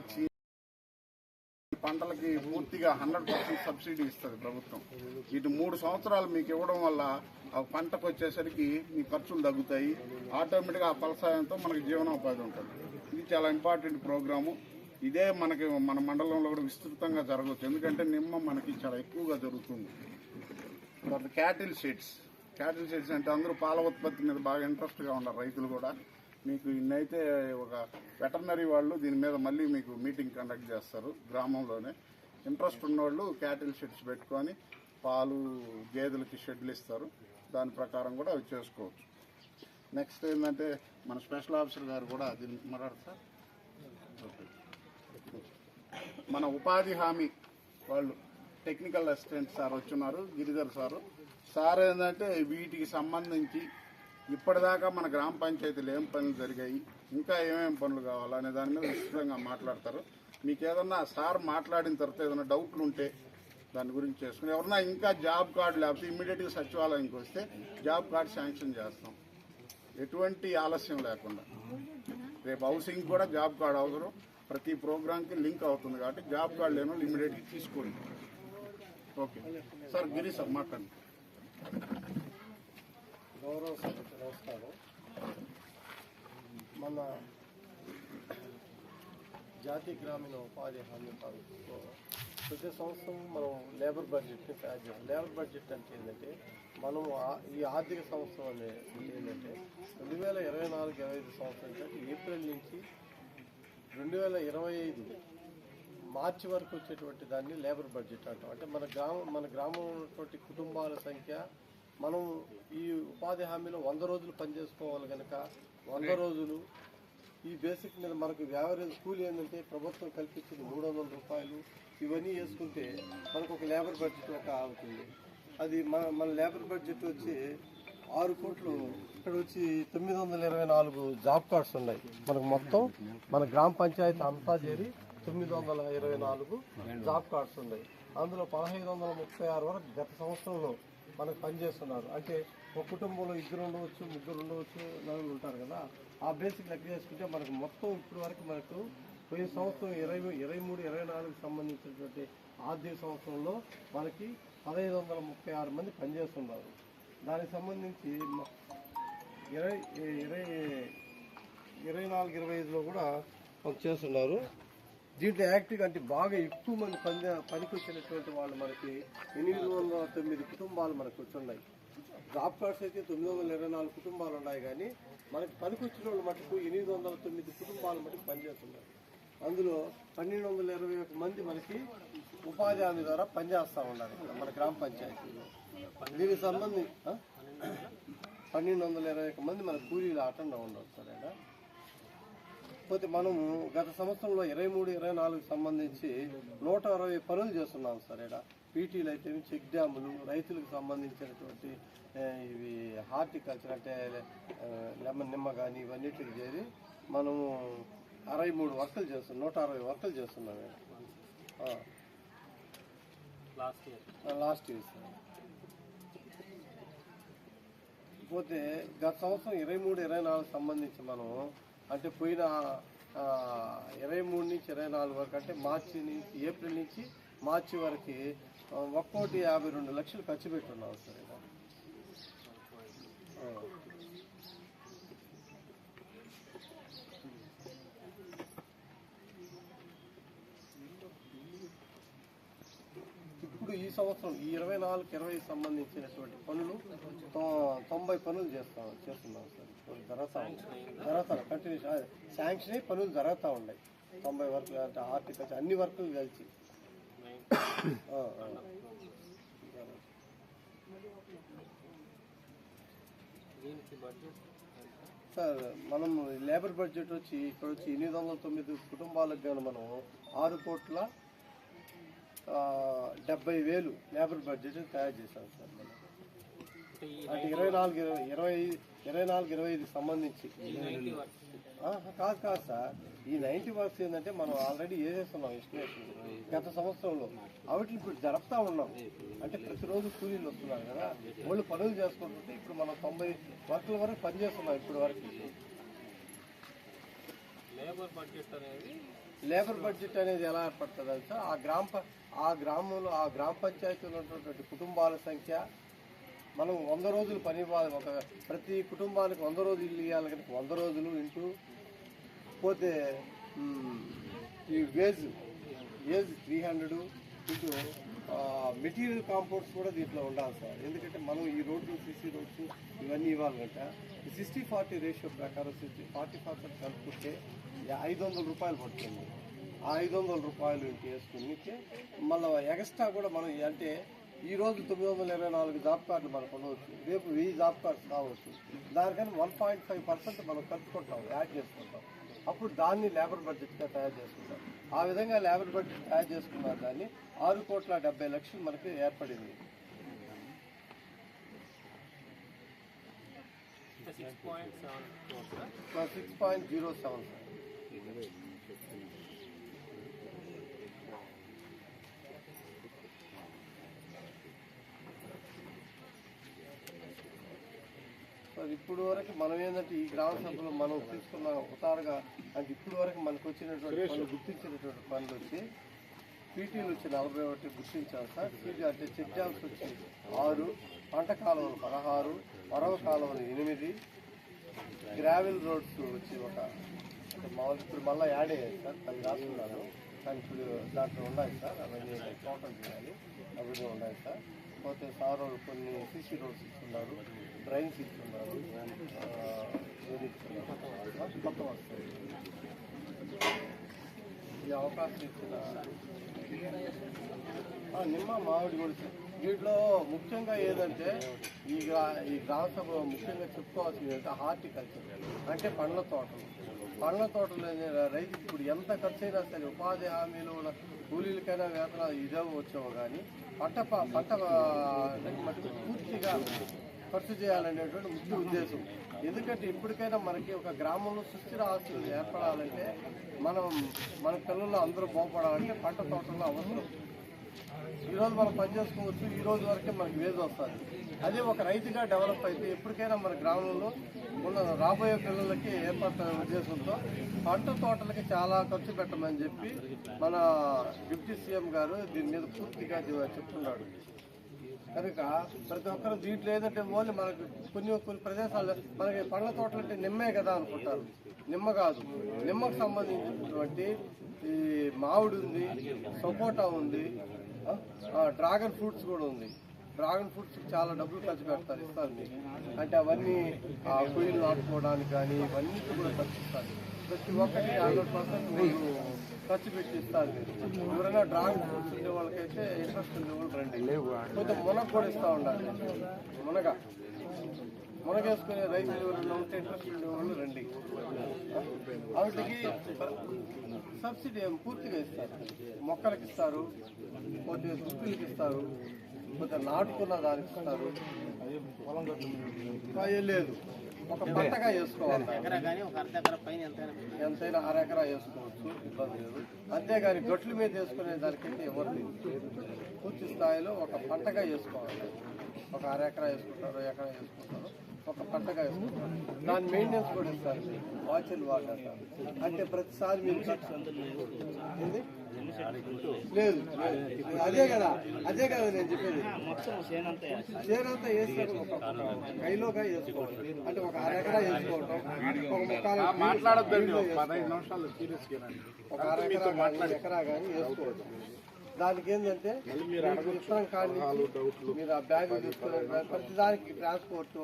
వచ్చి పంటలకి పూర్తిగా హండ్రెడ్ పర్సెంట్ సబ్సిడీ ఇస్తుంది ప్రభుత్వం. ఇటు మూడు సంవత్సరాలు మీకు ఇవ్వడం వల్ల ఆ పంటకు వచ్చేసరికి మీ ఖర్చులు తగ్గుతాయి. ఆటోమేటిక్గా ఆ ఫలసాయంతో మనకి జీవనోపాధి ఉంటుంది. ఇది చాలా ఇంపార్టెంట్ ప్రోగ్రాము. ఇదే మనకి మన మండలంలో కూడా విస్తృతంగా జరగవచ్చు. ఎందుకంటే నిమ్మ మనకి చాలా ఎక్కువగా జరుగుతుంది. తర్వాత క్యాటిల్ షీట్స్ క్యాటిల్ షీట్స్ అంటే అందరూ పాల ఉత్పత్తి మీద బాగా ఇంట్రెస్ట్గా ఉన్నారు రైతులు కూడా. మీకు ఇన్నైతే ఒక వెటర్నరీ వాళ్ళు దీని మీద మళ్ళీ మీకు మీటింగ్ కండక్ట్ చేస్తారు గ్రామంలోనే. ఇంట్రెస్ట్ ఉన్నవాళ్ళు క్యాటిల్ షెడ్స్ పెట్టుకొని పాలు గేదెలకి షెడ్లు ఇస్తారు. దాని ప్రకారం కూడా అవి చేసుకోవచ్చు. నెక్స్ట్ ఏంటంటే మన స్పెషల్ ఆఫీసర్ గారు కూడా దీన్ని మాట్లాడతారు? ఓకే. మన ఉపాధి హామీ వాళ్ళు టెక్నికల్ అసిస్టెంట్ సార్ వచ్చున్నారు గిరిధర్ సారు. సార్ ఏంటంటే వీటికి సంబంధించి ఇప్పటిదాకా మన గ్రామ పంచాయతీలు ఏం పనులు జరిగాయి? ఇంకా ఏమేమి పనులు కావాలా అనే దాని మీద విస్తృతంగా మాట్లాడతారు. మీకు ఏదన్నా సార్ మాట్లాడిన తర్వాత ఏదైనా డౌట్లు ఉంటే దాని గురించి చేసుకుని ఎవరన్నా ఇంకా జాబ్ కార్డు లేకపోతే ఇమ్మీడియట్గా సచివాలయానికి వస్తే జాబ్ కార్డు శాంక్షన్ చేస్తాం. ఎటువంటి ఆలస్యం లేకుండా. రేపు హౌసింగ్ కూడా జాబ్ కార్డు అవసరం. ప్రతి ప్రోగ్రామ్కి లింక్ అవుతుంది కాబట్టి జాబ్ కార్డు లేని వాళ్ళు ఇమ్మీడియట్గా తీసుకోండి. ఓకే. సార్ గిరి సార్ మాట్లాడండి. గౌరవ సభకు నమస్కారం. మన జాతీయ గ్రామీణ ఉపాధి హామీ పథకంలో ప్రతి సంవత్సరం మనం లేబర్ బడ్జెట్ని తయారు చేయాలి. లేబర్ బడ్జెట్ అంటే ఏంటంటే మనం ఈ ఆర్థిక సంవత్సరం అనేది ఏంటంటే రెండు వేల ఇరవై నాలుగు ఇరవై ఐదు సంవత్సరం అంటే ఏప్రిల్ నుంచి రెండు వేల ఇరవై ఐదు మార్చి వరకు వచ్చేటువంటి దాన్ని లేబర్ బడ్జెట్ అంటాం. అంటే మన గ్రామం మన గ్రామంలో ఉన్నటువంటి కుటుంబాల సంఖ్య మనం ఈ ఉపాధి హామీలో వంద రోజులు పనిచేసుకోవాలి కనుక వంద రోజులు ఈ బేసిక్ మీద మనకు యావరేజ్ కూలి ఏంటంటే ప్రభుత్వం కల్పించింది మూడు వందల రూపాయలు. ఇవన్నీ వేసుకుంటే మనకు ఒక లేబర్ బడ్జెట్ ఒక అవుతుంది. అది మన మన లేబర్ బడ్జెట్ వచ్చి ఆరు కోట్లు ఇక్కడ వచ్చి తొమ్మిది వందల ఇరవై నాలుగు జాబ్ కార్డ్స్ ఉన్నాయి. మనకు మొత్తం మన గ్రామ పంచాయతీ అంతా చేరి తొమ్మిది వందల ఇరవై నాలుగు జాబ్ కార్డ్స్ ఉన్నాయి. అందులో పదహైదు వందల ముప్పై ఆరు వరకు గత సంవత్సరంలో మనకు పనిచేస్తున్నారు అంటే ఒక కుటుంబంలో ఇద్దరు ఉండవచ్చు ముగ్గురు ఉండవచ్చు నలుగురు ఉంటారు కదా. ఆ బేసిక్ లెక్క చేసుకుంటే మనకు మొత్తం ఇప్పటి వరకు మనకు పోయిన సంవత్సరం ఇరవై ఇరవై మూడు ఇరవై నాలుగు సంబంధించినటువంటి ఆర్థిక సంవత్సరంలో మనకి పదహైదు వందల ముప్పై ఆరు మంది పనిచేస్తున్నారు దానికి సంబంధించి ఇరవై ఇరవై ఇరవై నాలుగు ఇరవై ఐదులో కూడా మనకు చేస్తున్నారు. దీంట్లో యాక్టివ్ అంటే బాగా ఎక్కువ మంది పని పనికి వచ్చినటువంటి వాళ్ళు మనకి ఎనిమిది వందల తొమ్మిది కుటుంబాలు మనకు వచ్చున్నాయి. జాబ్ కార్డ్స్ అయితే తొమ్మిది వందల ఇరవై నాలుగు కుటుంబాలు ఉన్నాయి కానీ మనకి పనికి వచ్చిన వాళ్ళు మటుకు ఎనిమిది వందల తొమ్మిది కుటుంబాలు మటుకు పనిచేస్తున్నారు అందులో పన్నెండు వందల ఇరవై ఒక మంది మనకి ఉపాధి హామీ ద్వారా పనిచేస్తూ ఉన్నారు మన గ్రామ పంచాయతీలో. దీనికి సంబంధించి పన్నెండు వందల ఇరవై ఒక మంది మన కూలీలు ఆటంగా ఉండవు సరేనా? పోతే మనము గత సంవత్సరంలో ఇరవై మూడు ఇరవై నాలుగు సంబంధించి నూట అరవై పనులు చేస్తున్నాం సార్ ఇక్కడ పీటీలు అయితే చెక్ డ్యాములు రైతులకు సంబంధించినటువంటి ఇవి హార్టికల్చర్ అంటే లెమన్ నిమ్మ కానీ ఇవన్నిటికి చేరి మనము అరవై మూడు వర్కలు చేస్తున్నాం నూట అరవై వర్కలు చేస్తున్నాం ఇక్కడ. ఆ. లాస్ట్ ఇయర్ సార్ పోతే గత సంవత్సరం ఇరవై మూడు ఇరవై నాలుగు సంబంధించి మనం అంటే పోయిన ఇరవై మూడు నుంచి ఇరవై నాలుగు వరకు అంటే మార్చి నుంచి ఏప్రిల్ నుంచి మార్చి వరకు ఒక్కోటి యాభై రెండు లక్షలు ఖర్చు పెట్టున్నాం సార్ ఇక్కడ. ఆ. ఇప్పుడు ఈ సంవత్సరం ఈ ఇరవై నాలుగు ఇరవై సంబంధించినటువంటి పనులు తొంభై పనులు చేస్తాం చేస్తున్నాం సార్. ఇప్పుడు జరుగుతా ఉన్నాయి. కంటిన్యూస్ శాంక్షన్ అయ్యి పనులు జరుగుతూ ఉన్నాయి. తొంభై వర్క్ అంటే ఆర్టికల్స్ అన్ని వర్కులు కలిసి. సార్ మనం లేబర్ బడ్జెట్ వచ్చి ఇక్కడ వచ్చి ఎనిమిది వందల తొమ్మిది కుటుంబాలకు కానీ మనం ఆరు కోట్ల డెబ్బై వేలు లేబర్ బడ్జెట్ తయారు చేశాం సార్ మనం అంటే ఇరవై నాలుగు ఇరవై ఇరవై ఇరవై నాలుగు ఇరవై ఐదు సంబంధించి. కాదు కాదు సార్. ఈ నైన్టీ వర్క్స్ ఏంటంటే మనం ఆల్రెడీ వేసేస్తున్నాం ఎస్టిమేషన్. గత సంవత్సరంలో వాటిని ఇప్పుడు జరుపుతా ఉన్నాం. అంటే ప్రతిరోజు కూలీలు వస్తున్నారు కదా. వాళ్ళు పనులు చేసుకుంటుంటే ఇప్పుడు మనం తొంభై వర్కుల వరకు పనిచేస్తున్నాం ఇప్పుడు వరకు. లేబర్ బడ్జెట్ అనేది లేబర్ బడ్జెట్ అనేది ఎలా ఏర్పడుతుంది అంటే ఆ గ్రామ ఆ గ్రామంలో ఆ గ్రామ పంచాయతీలో ఉన్నటువంటి కుటుంబాల సంఖ్య మనం వంద రోజులు పని ఇవ్వాలి ఒక ప్రతి కుటుంబానికి వంద రోజులు ఇల్లు ఇవ్వాలి కనుక వంద రోజులు ఇంటూ పోతే ఈ wage wage three hundred into material compounds కూడా దీంట్లో ఉండాలి సార్. ఎందుకంటే మనం ఈ రోడ్లు సిసి రోడ్స్ ఇవన్నీ ఇవ్వాలంట. సిక్స్టీ ఫార్టీ రేషియో ప్రకారం సిక్స్టీ ఫార్టీ పర్సెంట్ కలుపుకుంటే ఐదు వందల రూపాయలు పడుతుంది. ఆ ఐదు వందల రూపాయలు వేసుకునికే మళ్ళీ ఎక్స్ట్రా కూడా మనం అంటే ఈ రోజు తొమ్మిది వందల ఇరవై నాలుగు జాబ్ కార్డులు మనకు ఉండవచ్చు రేపు వెయ్యి జాబ్ కార్డ్స్ కావచ్చు. దానికన్నా వన్ పాయింట్ ఫైవ్ పర్సెంట్ మనం కలుపుకుంటాం యాడ్ చేసుకుంటాం. అప్పుడు దాన్ని లేబర్ బడ్జెట్గా తయారు చేసుకుంటాం. ఆ విధంగా లేబర్ బడ్జెట్ తయారు చేసుకున్న దాన్ని. ఆరు కోట్ల డెబ్బై లక్షలు మనకి ఏర్పడింది. Six point zero seven sir ఇప్పుడు వరకు మనం ఏంటంటే ఈ గ్రామ సభలో మనం తీసుకున్న ఉతారుగా అంటే ఇప్పుడు వరకు మనకు వచ్చినటువంటి పనులు గుర్తించినటువంటి పనులు వచ్చి పీటీలు వచ్చి నలభై ఒకటి గుర్తించాం సార్. పీటీ అంటే చెక్ డ్యామ్స్ వచ్చి ఆరు పంట కాలువలు పదహారు వరవ కాలువలు ఎనిమిది గ్రావెల్ రోడ్స్ వచ్చి ఒక మామూలు ఇప్పుడు మళ్ళీ యాడ్ అయ్యాయి సార్. అది రాస్తున్నాను కానీ ఇప్పుడు దాంట్లో ఉన్నాయి సార్. అవన్నీ టోటల్ చేయాలి అవన్నీ ఉన్నాయి సార్. పోతే సార్ కొన్ని సీసీ రోడ్స్ ఇస్తున్నారు. ట్రైన్స్ ఇస్తున్నారు కొత్త వస్తాయి ఈ అవకాశం ఇచ్చిన నిమ్మ మామిడి కూడా వీటిలో ముఖ్యంగా ఏదంటే ఈ గ్రా ఈ గ్రామ సభ ముఖ్యంగా చెప్పుకోవాల్సింది ఏంటంటే హార్టికల్చర్. అంటే పండ్ల తోటలు. పండ్ల తోటలు అనే రైతు ఇప్పుడు ఎంత ఖర్చు అయినా సరే ఉపాధి హామీలు ఉన్న కూలీలకైనా వేతనాలు ఇదే వచ్చావు కానీ పంట ప- పంట మటుకు పూర్తిగా ఖర్చు చేయాలనేటువంటి ముఖ్య ఉద్దేశం. ఎందుకంటే ఇప్పటికైనా మనకి ఒక గ్రామంలో సుస్థిర ఆస్తులు ఏర్పడాలంటే మనం మన పిల్లలు అందరూ బాగుపడాలంటే పంట తోటల్లో అవసరం. ఈ రోజు మనం పని చేసుకోవచ్చు ఈ రోజు వరకే మనకి వేజ్ వస్తుంది. అదే ఒక రైతుగా డెవలప్ అయితే ఎప్పటికైనా మన గ్రామంలో ఉన్న రాబోయే పిల్లలకి ఏర్పడుతున్న ఉద్దేశంతో పంట తోటలకి చాలా ఖర్చు పెట్టమని చెప్పి మన డిప్యూటీ సీఎం గారు దీని మీద పూర్తిగా చెప్తున్నాడు. కనుక ప్రతి ఒక్కరు దీంట్లో ఏదంటే ఓన్లీ మనకు కొన్ని కొన్ని ప్రదేశాల్లో మనకి పండ్ల తోటలు అంటే నిమ్మే కదా అనుకుంటారు. నిమ్మ కాదు. నిమ్మకు సంబంధించినటువంటి ఈ మామిడి ఉంది సపోటా ఉంది ఆ, డ్రాగన్ ఫ్రూట్స్ కూడా ఉంది. డ్రాగన్ ఫ్రూట్స్ చాలా డబ్బులు ఖర్చు పెడతారు ఇస్తారు. మీకు అంటే అవన్నీ ఆ కుయిలు నాటుకోవడానికి కానీ ఇవన్నీ కూడా ఖర్చు ఇస్తారు. ప్రతి ఒక్కటి హండ్రెడ్ పర్సెంట్ మీరు ఖర్చు పెట్టి ఇస్తారు మీరు ఎవరైనా ఉండే వాళ్ళకైతే ఇంట్రెస్ట్ ఉండే వాళ్ళు రండి కొంచెం మునగ కూడా ఇస్తూ ఉండాలి. మునగ. మునగేసుకునే రైతులు ఎవరైనా ఉంటే ఇంట్రెస్ట్ ఉండే వాళ్ళు రండి వాటికి సబ్సిడీ ఏం పూర్తిగా ఇస్తారు. మొక్కలకి ఇస్తారు. కొద్దిగా దుక్కులకి ఇస్తారు. కొద్దిగా నాటుకున్న దానికి ఇస్తారు. లేదు. ఒక పంటగా వేసుకోవాలి. ఎంతైనా అరెకరా వేసుకోవచ్చు ఇబ్బంది లేదు. అంతేగాని గట్ల మీద వేసుకునే దానికైతే ఎవరు లేదు పూర్తి స్థాయిలో ఒక పంటగా వేసుకోవాలి. ఒక అరెకరా వేసుకుంటారు ఎకరా వేసుకుంటారు ఒక పంటగా వేసుకుంటారు. దాని మెయింటెనెన్స్ కూడా ఇస్తారు. వాచల్ వాటర్. అంటారు అంటే ప్రతిసారి మీరు? లేదు. అదే కదా అదే కదా నేను చెప్పేది. చేనంతా ఒక కైలోగా వేసుకోవాలి అంటే ఒక అరెకరా వేసుకోవటం. ఒక ముక్కాలు మాట్లాడద్దండి కైలో ఒక ఒక అరెకరా కానీ ఎకరా కానీ వేసుకోవచ్చు దానికి ఏంటంటే కాడి నుంచి మీరు ఆ బ్యాగ్ తీసుకుని ప్రతి దానికి ట్రాన్స్పోర్ట్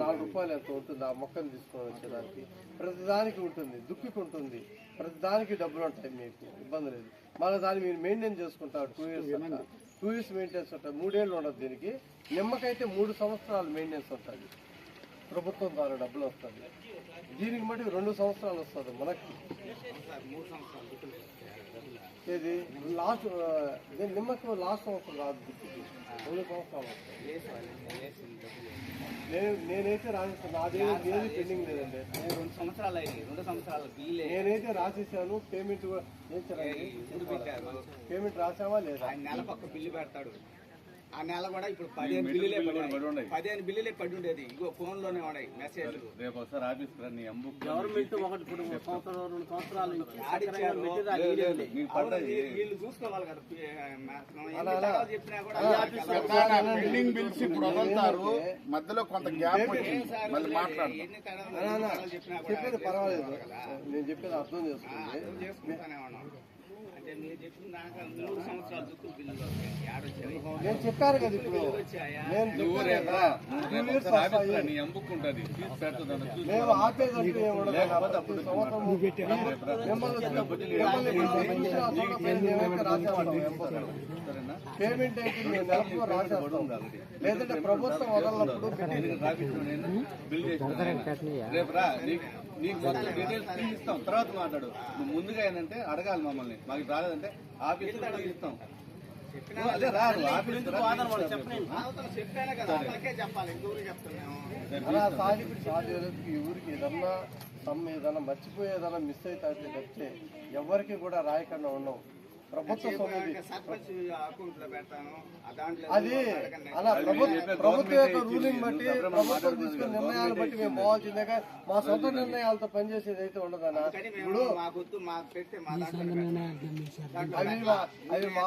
నాలుగు రూపాయలు ఎంత ఉంటుంది ఆ మొక్కను తీసుకొని వచ్చేదానికి? ప్రతి దానికి ఉంటుంది దుక్కికి ఉంటుంది. ప్రతి దానికి డబ్బులు ఉంటాయి మీకు ఇబ్బంది లేదు. మళ్ళీ దాన్ని మీరు మెయింటైన్ చేసుకుంటారు. Two years two years maintenance ఉంటుంది మూడేళ్ళు ఉండదు దీనికి. నిమ్మకైతే మూడు సంవత్సరాలు మెయింటెనెన్స్ ఉంటుంది ప్రభుత్వం ద్వారా డబ్బులు వస్తుంది. దీనికి మటుకు రెండు సంవత్సరాలు వస్తుంది మనకి. ఏది? లాస్ట్ నిమ్మకం లాస్ట్ సంవత్సరం రాదు నేనైతే రాసిస్తాను నాదే ఏది పెండింగ్ లేదండి. రెండు సంవత్సరాలు అయింది రెండు సంవత్సరాలు నేనైతే రాసేసాను పేమెంట్ కూడా పేమెంట్ రాసావా లేదా? నెల పక్క బిల్లు పెడతాడు. ఆ నెల కూడా ఇప్పుడు పదిహేను బిల్లులే పడి పదిహేను బిల్లులే పడి ఉండేది. ఇగో ఫోన్లోనే ఉన్నాయి మెసేజ్ రేపు ఒకసారి ఆఫీస్ గవర్నమెంట్ ఒకటి సంవత్సరం రెండు సంవత్సరాల వీళ్ళు చూసుకోవాలి కదా. చెప్పినా కూడా పెండింగ్ బిల్స్ ఇప్పుడు వదులుతారు. మధ్యలో కొంత గ్యాప్ మళ్ళీ చెప్పేది పర్వాలేదు. నేను చెప్పేది అర్థం చేసుకుంటానే నేను చెప్పాను కదా ఇప్పుడు. మేము ఆపేదంటూ పేమెంట్ అయితే మేము నెలకు రాసేస్తాం లేదంటే ప్రభుత్వం వదలనప్పుడు రేపు రా నీకు మొత్తం డీటెయిల్స్ ఇస్తాం. తర్వాత మాట్లాడు. ముందుగా ఏంటంటే అడగాలి మమ్మల్ని. మాకు రాలేదంటే ఆఫీస్ ఇస్తాం అదే ఆఫీస్ ఊరికి ఏదన్నా సమ్ ఏదన్నా మర్చిపోయి ఏదన్నా మిస్ అయితే తప్పితే ఎవరికి కూడా రాయకుండా ఉండవు. ప్రభుత్వ సొమ్మిది సర్పంచ్ అకౌంట్లో పెడతాను. ఆ దాంట్లో అది. అలా ప్రభుత్వ ప్రభుత్వం యొక్క రూలింగ్ బట్టి ప్రభుత్వం తీసుకున్న నిర్ణయాలు బట్టి మేము పోవాల్సిందే మా సొంత నిర్ణయాలతో పనిచేసేది అయితే ఉండదన్నా కానీ మేము మా అవి అది మా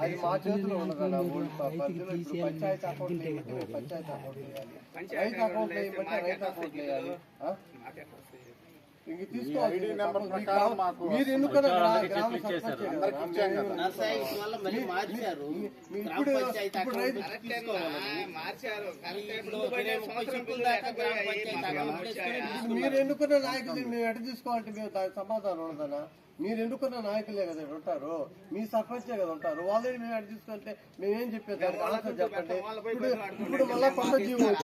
అది మా చేతిలో ఉండదన్నా ఇప్పుడు పంచాయతీ అకౌంట్ పంచాయతీ అకౌంట్ రైతు అకౌంట్ రైతు అకౌంట్ వేయాలి మీరు ఎన్నుకున్న గ్రామ? మీరు నాయకులు? మేము ఎట తీసుకోవాలంటే మేము దానికి సమాధానం ఉండదనా? మీరు ఎన్నుకున్న నాయకులే కదా ఇక్కడ ఉంటారు? మీ సర్పంచే కదా ఉంటారు? వాళ్ళని మేము ఎట తీసుకుంటే మేమేం చెప్పేది? చెప్పండి. ఇప్పుడు ఇప్పుడు మళ్ళా కొత్త జీవో వచ్చి-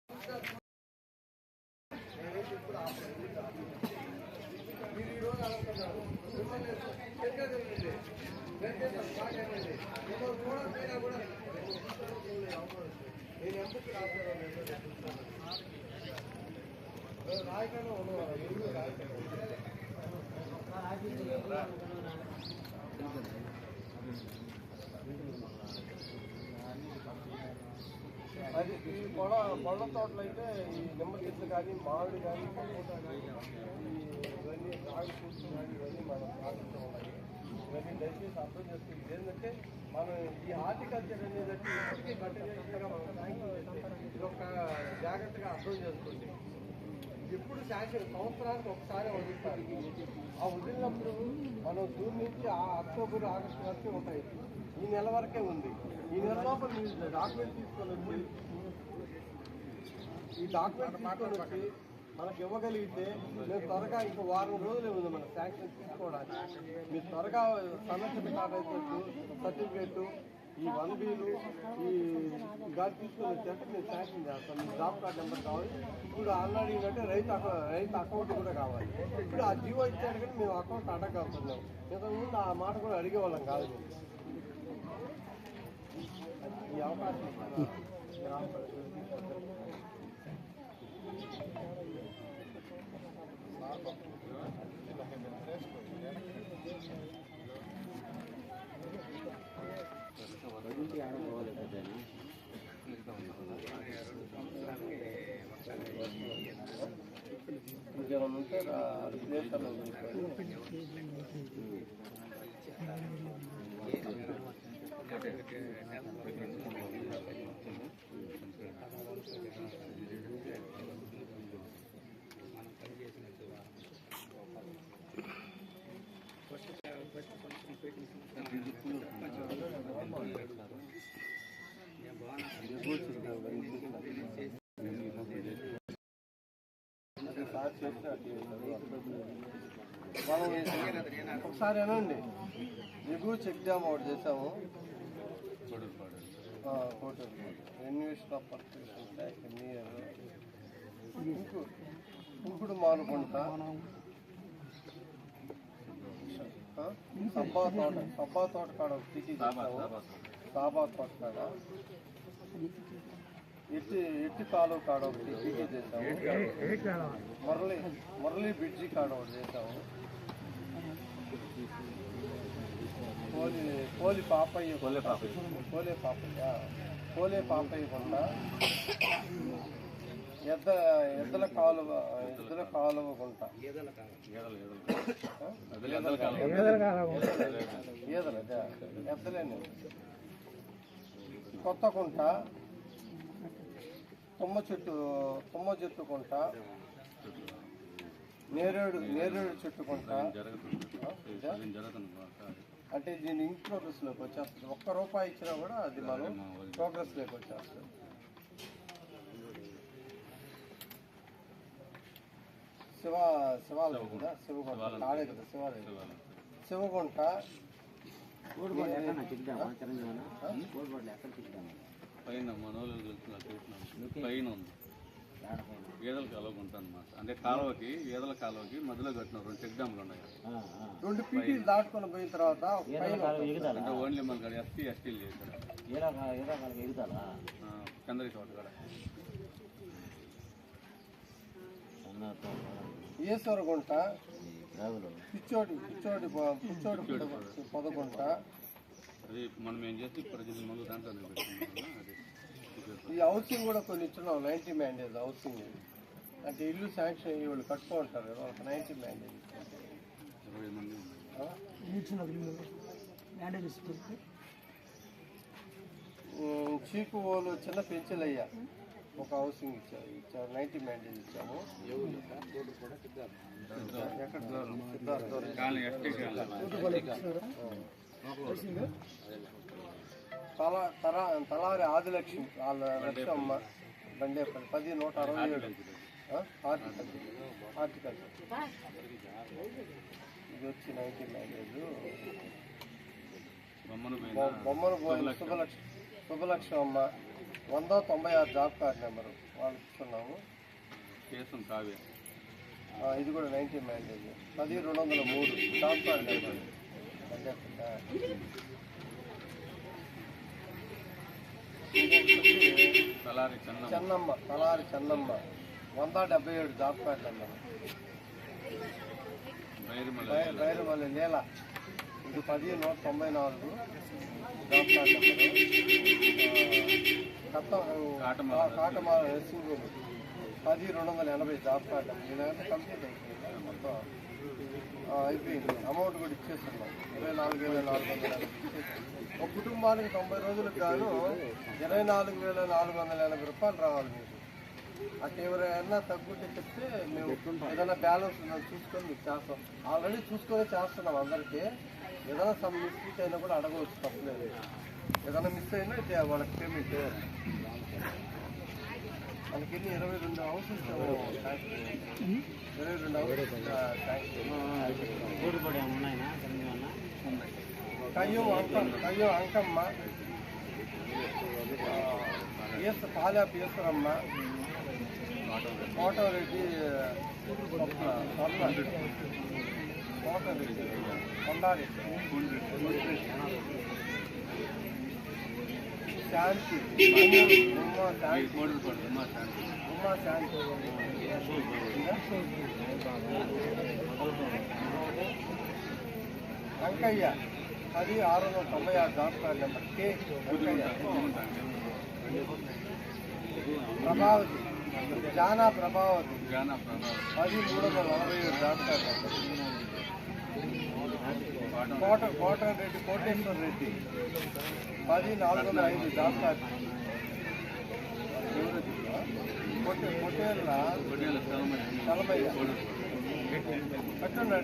అది ఈ పొడ పొడ తోటలు అయితే ఈ నిమ్మ చెట్లు కానీ మామిడి కానీ సపోటా కానీ ఇవన్నీ రాగి ఫ్రూట్స్ కానీ ఇవన్నీ మనం సాగుతూ ఉన్నాయి ఇవన్నీ దయచేసి అర్థం చేస్తుంది ఏంటంటే మనం ఈ హార్టికల్చర్ అనేది ఇప్పటికీ కట్టుగా మనం జాగ్రత్తగా అర్థం చేసుకోండి. ఎప్పుడు శాంక్షన్ సంవత్సరానికి ఒకసారి వదులుతారు ఆ వదిలినప్పుడు మనం జూన్ నుంచి ఆ అక్టోబర్ ఆగస్టు వరకు ఉంటాయి. ఈ నెల వరకే ఉంది. ఈ నెల లోపల మీరు డాక్యుమెంట్ తీసుకొని వచ్చి ఈ డాక్యుమెంట్ తీసుకొని వచ్చి మనకి ఇవ్వగలిగితే మేము త్వరగా ఇంకో వారం రోజులే ఉంది మన శాంక్షన్ తీసుకోవడానికి. మీరు త్వరగా సమస్య కార్డు సర్టిఫికేట్ ఈ వన్ బీలు ఈ గాలి తీసుకొని వచ్చేస్తే మేము శాంక్షన్ చేస్తాం. మీ జాబ్ కార్డ్ నెంబర్ కావాలి. ఇప్పుడు ఆల్రెడీ ఏంటంటే రైతు అకౌంట్ రైతు అకౌంట్ కూడా కావాలి. ఇప్పుడు ఆ జీవో ఇచ్చాడు కానీ మేము అకౌంట్ అడగలుగుతున్నాం ఇంతకుముందు ఆ మాట కూడా అడిగేవాళ్ళం కాదు మేము. ఈ అవకాశం ఇంకేమైనా ఉంటే రా- విదేశాల్లో చూసుకోండి. అది సార్ చేసినట్టు మనం ఒకసారి అనండి ఎగువ చెక్ డ్యామ్ ఒకటి చేసాము కోటూరు రెన్యూషన్ ఆఫ్ పర్ఫెక్షన్ ఇంకుడు మానుకుంటా. సబ్బా తోట సబ్బా తోట కాడ ఒక సిటీ చేసాము సాబా తోట కాడ. ఎట్టి ఎట్టి కాలువ కాడ ఒకటి సిటీ చేసాము మురళి మురళి బ్రిడ్జి కాడ ఒకటి చేసాము పోలి పోలి పాపయ్య పోలే పాపయ్య. పోలే పాపయ్య. పోలే పాపయ్య కొండ. ఎద్ద ఎద్దల కాలువ ఎద్దుల కాలువ గుంట ఈదల ఎద్దలేని కొత్త కుంట తుమ్మ చెట్టు తుమ్మ చెట్టు కుంట నేరేడు నేరేడు చెట్టు కుంట? అంటే దీని ఇన్ ప్రోగ్రెస్లోకి వచ్చేస్తుంది. ఒక్క రూపాయి ఇచ్చినా కూడా అది మనం ప్రోగ్రెస్లోకి వచ్చేస్తుంది. శివ శివాలయం కదా శివగుంట. ఆడే కదా శివాలయం. శివగుంట. పైన మనోళ్ళు వెళ్తున్నారు చూస్తున్నాం పైన ఉంది. గేదెల కాలువ ఉంటుంది అన్నమాట. అంటే కాలువకి గేదెల కాలువకి మధ్యలో కట్టిన రెండు చెక్ డ్యామ్లు ఉన్నాయి. రెండు పీటీలు దాటుకొని పోయిన తర్వాత పైన అంటే ఓన్లీ మన ఎస్టీ ఎస్టీలు చేశారు చంద్రకి చోట కూడా. ఈశ్వరగుంట పిచ్చోడి పిచ్చోడి పొ- పిచ్చోడి పొదగుంట అది మనం ఏం చేస్తే ప్రజల ముందు దాంట్లో పెట్టుకున్నాం అది ఈ హౌసింగ్ కూడా కొన్ని ఇచ్చున్నాం నైన్టీ మ్యాండేజ్ హౌసింగ్ అంటే ఇల్లు శాంక్షన్ అయ్యి వాళ్ళు కట్టుకో ఉంటారు కదా ఒక నైన్టీ మ్యాండేజ్ ఇరవై మంది ఉన్నారు చీకువోలు చిన్న పెంచులయ్య ఒక హౌసింగ్ ఇచ్చారు ఇచ్చారు నైన్టీ మ్యాండేజ్ ఇచ్చాము. ఎక్కడ? తల తల తలారి ఆదిలక్ష్మి వాళ్ళ లక్ష్మమ్మ బండేపల్లి పది నూట అరవై ఏడు. హార్టికల్చర్ హార్టికల్చర్ ఇది వచ్చి నైన్టీ మ్యాండేజ్ బొమ్మను పోయిన శుభలక్ష్మి శుభలక్ష్మమ్మ. వంద తొంభై ఆరు జాబ్ కార్డ్ నెంబరు వాళ్ళకి ఇస్తున్నాము. ఇది కూడా నైన్టీ మ్యాండేజ్ పది రెండు వందల మూడు job card number. Talari Chennamma Talari Chennamma వంద డెబ్బై ఏడు జాబ్ కార్డ్ నెంబర్ బైరిమల బై- బైరమల్లి నేల. ఇది పది నూట తొంభై నాలుగు. Job card number Katamala. Narsing పది రెండు వందల ఎనభై జాబ్ కార్డ్ నెంబర్ ఇదంతా కంప్లీట్ అయిపోయింది. మొత్తం. అయిపోయింది. అమౌంట్ కూడా ఇచ్చేస్తున్నాం ఇరవై నాలుగు వేల నాలుగు వందల ఎనభై ఒక కుటుంబానికి తొంభై రోజులకు గాను ఇరవై నాలుగు వేల నాలుగు వందల ఎనభై రూపాయలు రావాలి మీకు. అటు ఎవరైనా తగ్గుంటే చెప్తే మేము ఏదైనా బ్యాలెన్స్ ఉందని చూసుకొని మీకు చేస్తాం. ఆల్రెడీ చూసుకొని చేస్తున్నాం అందరికీ. ఏదైనా సమ్ మిస్టేక్ అయినా కూడా అడగవచ్చు తప్పలేదు. ఏదైనా మిస్ అయినా వాళ్ళకి పేమెంట్ మనకి ఎన్ని ఇరవై రెండు హౌసెస్ ఇరవై రెండు హౌసెస్ కయ్యం అంకం కయ్యం అంకమ్మ ఈస్ పాలాపు ఈశ్వరమ్మ కోటరెడ్డి కోటరెడ్డి కొండారెడ్డి శాంతి. ఉమ్మ శాంతి. అంకయ్య అది ఆరు వందల తొంభై ఆరు job card number. K Ankaiah Prabhavati Jana Prabhavati. Gnana ప్రభావం పది మూడు వందల నలభై ఏడు జాబ్ కార్డ్ నెంబర్. కోట కోటన్ రెడ్డి కోటేశ్వర రెడ్డి పది నాలుగు వందల ఐదు జాబ్ కొట్టేళ్ళ నలభై. కోడి కట్టండి